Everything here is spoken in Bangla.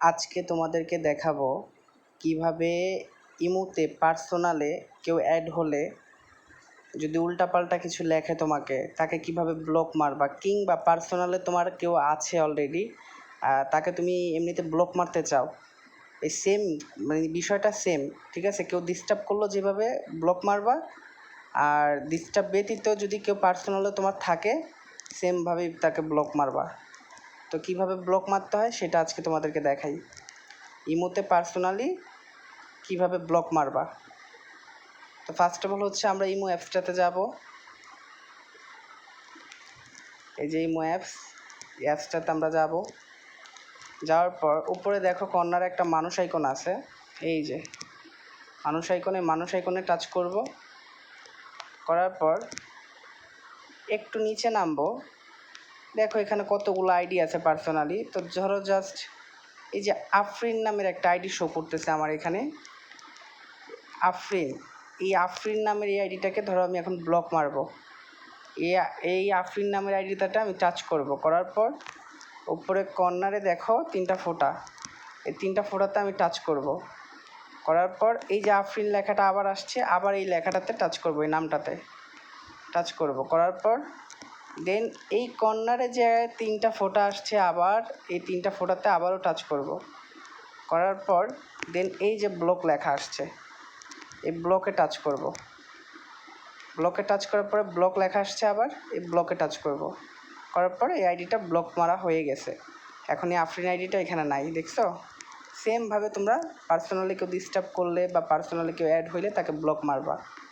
আজকে তোমাদেরকে দেখাবো কীভাবে ইমোতে পার্সোনালে কেউ অ্যাড হলে যদি উল্টাপাল্টা কিছু লেখে তোমাকে, তাকে কীভাবে ব্লক মারবা কিংবা পার্সোনালে তোমার কেউ আছে অলরেডি তাকে তুমি এমনিতে ব্লক মারতে চাও, এই সেম মানে বিষয়টা সেম ঠিক আছে? কেউ ডিস্টার্ব করল যেভাবে ব্লক মারবা, আর ডিস্টার্ব ব্যতীত যদি কেউ পার্সোনালে তোমার থাকে সেমভাবেই তাকে ব্লক মারবা। তো কীভাবে ব্লক মারতে হয় সেটা আজকে তোমাদেরকে দেখাই। ইমোতে পার্সোনালি কীভাবে ব্লক মারবা। তো ফার্স্ট অফ অল হচ্ছে আমরা ইমো অ্যাপসটাতে যাব। এই যে ইমো অ্যাপস অ্যাপসটাতে আমরা যাব। যাওয়ার পর উপরে দেখো কর্নার একটা মানুষ আইকন আছে। এই যে মানুষ আইকনে মানুষ আইকনে টাচ করব। করার পর একটু নিচে নামবো। দেখো, এখানে কতগুলো আইডি আছে পার্সোনালি তো ধরো জাস্ট এই যে আফরিন নামের একটা আইডি শো করতেছে আমার এখানে। আফরিন, এই আফরিন নামের এই আইডিটাকে ধরো আমি এখন ব্লক মারবো। এই আফরিন নামের আইডিটাটা আমি টাচ করব। করার পর উপরে কর্নারে দেখো তিনটা ফোঁটা। এই তিনটা ফোঁটাতে আমি টাচ করব। করার পর এই যে আফরিন লেখাটা আবার আসছে, আবার এই লেখাটাতে টাচ করব, এই নামটাতে। টাচ করব। করার পর দেন এই কর্নারে যে তিনটা ফোঁটা আসছে আবার, এই তিনটা ফোঁটাতে আবারও টাচ করব। করার পর দেন এই যে ব্লক লেখা আসছে, এই ব্লকে টাচ করব। ব্লকে টাচ করার পরে ব্লক লেখা আসছে আবার, এই ব্লকে টাচ করব। করার পরে এই আইডিটা ব্লক মারা হয়ে গেছে। এখন এই আফরিন আইডিটা এখানে নাই, দেখছ? সেমভাবে তোমরা পার্সোনালি কেউ ডিস্টার্ব করলে বা পার্সোনালি কেউ অ্যাড হইলে তাকে ব্লক মারবা।